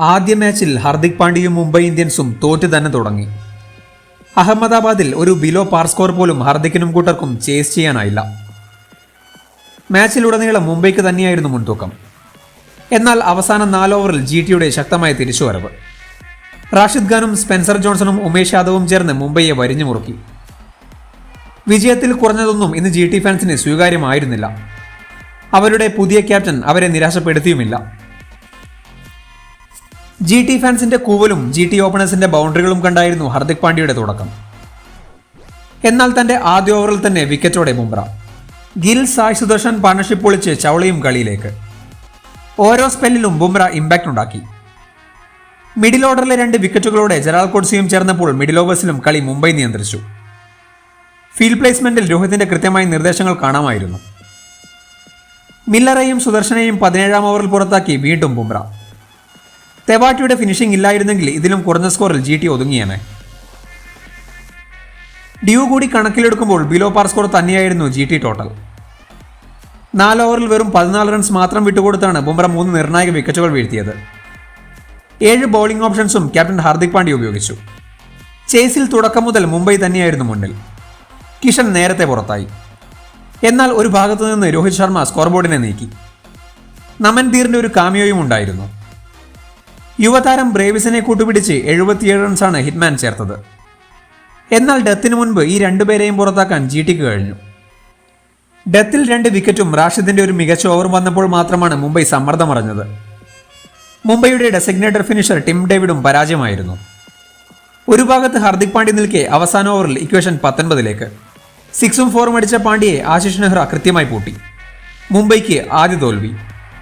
ആദ്യ മാച്ചിൽ ഹാർദിക് പാണ്ഡ്യയും മുംബൈ ഇന്ത്യൻസും തോറ്റു തന്നെ തുടങ്ങി. അഹമ്മദാബാദിൽ ഒരു ബിലോ പാർ സ്കോർ പോലും ഹാർദിക്കിനും കൂട്ടർക്കും ചേസ് ചെയ്യാനായില്ല. മാച്ചിലുടനീളം മുംബൈക്ക് തന്നെയായിരുന്നു മുൻതൂക്കം. എന്നാൽ അവസാന നാല് ഓവറിൽ ജി ടിയുടെ ശക്തമായ തിരിച്ചുവരവ്. റാഷിദ് ഖാനും സ്പെൻസർ ജോൺസണും ഉമേഷ് യാദവും ചേർന്ന് മുംബൈയെ വരിഞ്ഞു മുറുക്കി. വിജയത്തിൽ കുറഞ്ഞതൊന്നും ഇന്ന് ജി ടി ഫാൻസിന് സ്വീകാര്യമായിരുന്നില്ല. അവരുടെ പുതിയ ക്യാപ്റ്റൻ അവരെ നിരാശപ്പെടുത്തിയുമില്ല. ജി ടി ഫാൻസിന്റെ കൂവലും ജി ടി ഓപ്പണേഴ്സിന്റെ ബൗണ്ടറികളും കണ്ടായിരുന്നു ഹർദിക് പാണ്ഡ്യയുടെ തുടക്കം. എന്നാൽ തന്റെ ആദ്യ ഓവറിൽ തന്നെ വിക്കറ്റോടെ ബുംറ. ഗിൽ സായ് സുദർശൻ പാർട്ണർഷിപ്പ് പൊളിച്ച് ചവളയും കളിയിലേക്ക്. ഓരോ സ്പെല്ലിലും ബുംറ ഇമ്പാക്റ്റ് ഉണ്ടാക്കി. മിഡിൽ ഓർഡറിലെ രണ്ട് വിക്കറ്റുകളോടെ ജലാൽ കോട്സിയും ചേർന്നപ്പോൾ മിഡിൽ ഓവേഴ്സിലും കളി മുംബൈ നിയന്ത്രിച്ചു. ഫീൽഡ് പ്ലേസ്മെന്റിൽ രോഹിതിന്റെ കൃത്യമായ നിർദ്ദേശങ്ങൾ കാണാമായിരുന്നു. മില്ലറെയും സുദർശനെയും പതിനേഴാം ഓവറിൽ പുറത്താക്കി വീണ്ടും ബുംറ. തെവാട്ടിയുടെ ഫിനിഷിംഗ് ഇല്ലായിരുന്നെങ്കിൽ ഇതിലും കുറഞ്ഞ സ്കോറിൽ ജി ടി ഒതുങ്ങിയാണ് ഡ്യൂ കൂടി കണക്കിലെടുക്കുമ്പോൾ ബിലോ പാർ സ്കോർ തന്നെയായിരുന്നു ജി ടി ടോട്ടൽ നാല് ഓവറിൽ വെറും പതിനാല് റൺസ് മാത്രം വിട്ടുകൊടുത്താണ് ബുംറ മൂന്ന് നിർണായക വിക്കറ്റുകൾ വീഴ്ത്തിയത്. ഏഴ് ബൗളിംഗ് ഓപ്ഷൻസും ക്യാപ്റ്റൻ ഹാർദിക് പാണ്ഡ്യ ഉപയോഗിച്ചു. ചേസിൽ തുടക്കം മുതൽ മുംബൈ തന്നെയായിരുന്നു മുന്നിൽ. കിഷൻ നേരത്തെ പുറത്തായി. എന്നാൽ ഒരു ഭാഗത്തു നിന്ന് രോഹിത് ശർമ്മ സ്കോർ ബോർഡിനെ നീക്കി. നമൻദീറിന്റെ ഒരു കാമിയോയും ഉണ്ടായിരുന്നു. യുവതാരം ബ്രേവിസിനെ കൂട്ടുപിടിച്ച് എഴുപത്തിയേഴ് റൺസാണ് ഹിറ്റ്മാൻ ചേർത്തത്. എന്നാൽ ഡെത്തിന് മുൻപ് ഈ രണ്ടുപേരെയും പുറത്താക്കാൻ ജി ടിക്ക് കഴിഞ്ഞു. ഡെത്തിൽ രണ്ട് വിക്കറ്റും റാഷിദിന്റെ ഒരു മികച്ച ഓവർ വന്നപ്പോൾ മാത്രമാണ് മുംബൈ സമ്മർദ്ദമറിഞ്ഞത്. മുംബൈയുടെ ഡെസിഗ്നേറ്റർ ഫിനിഷർ ടിം ഡേവിഡും പരാജയമായിരുന്നു. ഒരു ഭാഗത്ത് ഹർദിക് പാണ്ഡ്യ നിൽക്കെ അവസാന ഓവറിൽ ഇക്വേഷൻ പത്തൊൻപതിലേക്ക്. സിക്സും ഫോറും അടിച്ച പാണ്ഡ്യയെ ആശിഷ് നെഹ്റ കൃത്യമായി പൂട്ടി. മുംബൈക്ക് ആദ്യ തോൽവി.